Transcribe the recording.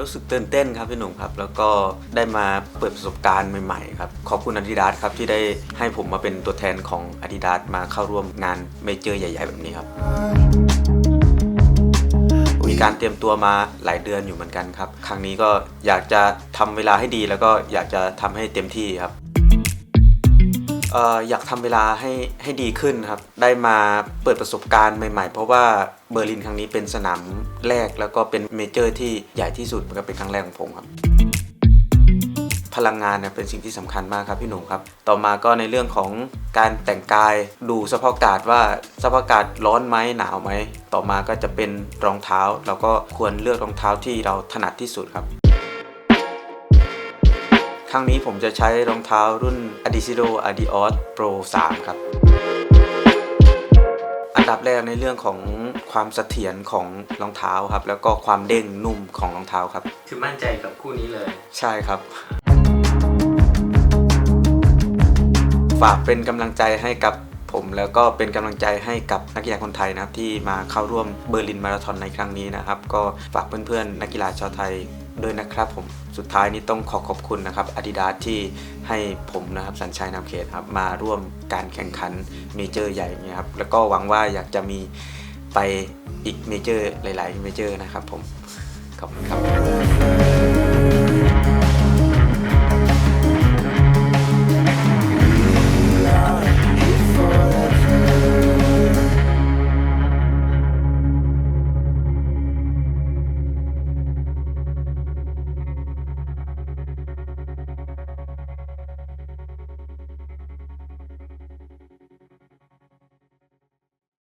รู้สึกตื่นเต้นครับพี่หนุ่มครับ แล้วก็ได้มาเปิดประสบการณ์ใหม่ๆครับขอบคุณอาดิดาสครับที่ได้ให้ผมมาเป็นตัวแทนของอาดิดาสมาเข้าร่วมงานเมเจอร์ใหญ่ ๆ แบบนี้ครับ มีการเตรียมตัวมาหลายเดือนอยู่เหมือนกันครับ ครั้งนี้ก็อยากจะทำเวลาให้ดีแล้วก็อยากจะทำให้เต็มที่ครับ อยากทำเวลาให้ให้ดีขึ้นครับ ได้มาเปิดประสบการณ์ใหม่ๆ เพราะว่าเบอร์ลินครั้งนี้เป็นสนามแรกแล้วก็เป็นเมเจอร์ที่ใหญ่ที่สุดมันก็เป็นครั้งแรกของผมครับ พลังงานเนี่ยเป็นสิ่งที่สำคัญมากครับพี่หนุ่มครับ ต่อมาก็ในเรื่องของการแต่งกายดูสภาพอากาศว่าสภาพอากาศร้อนไหมหนาวไหมต่อมาก็จะเป็นรองเท้า เราก็ควรเลือกรองเท้าที่เราถนัดที่สุดครับ ครั้งนี้ผมจะใช้รองเท้ารุ่น Adizero Adios Pro 3 ครับ อันดับแรกในเรื่องของความเสถียรของรองเท้าครับ แล้วก็ความเด้งนุ่มของรองเท้าครับ คือมั่นใจกับคู่นี้เลย ใช่ครับ ฝากเป็นกำลังใจให้กับ ผมแล้วก็เป็นกำลังใจให้กับนักกีฬาคนไทยนะครับที่มาเข้าร่วมเบอร์ลินมาราธอนในครั้งนี้นะครับ ก็ฝากเพื่อนๆนักกีฬาชาวไทยด้วยนะครับผมสุดท้ายนี้ต้องขอขอบคุณนะครับอาดิดาสที่ให้ผมนะครับสัญชัยนามเขตครับมาร่วมการแข่งขันเมเจอร์ใหญ่เงี้ยครับแล้วก็หวังว่าอยากจะมีไปอีกเมเจอร์หลาย ๆ เมเจอร์นะครับผมขอบคุณครับ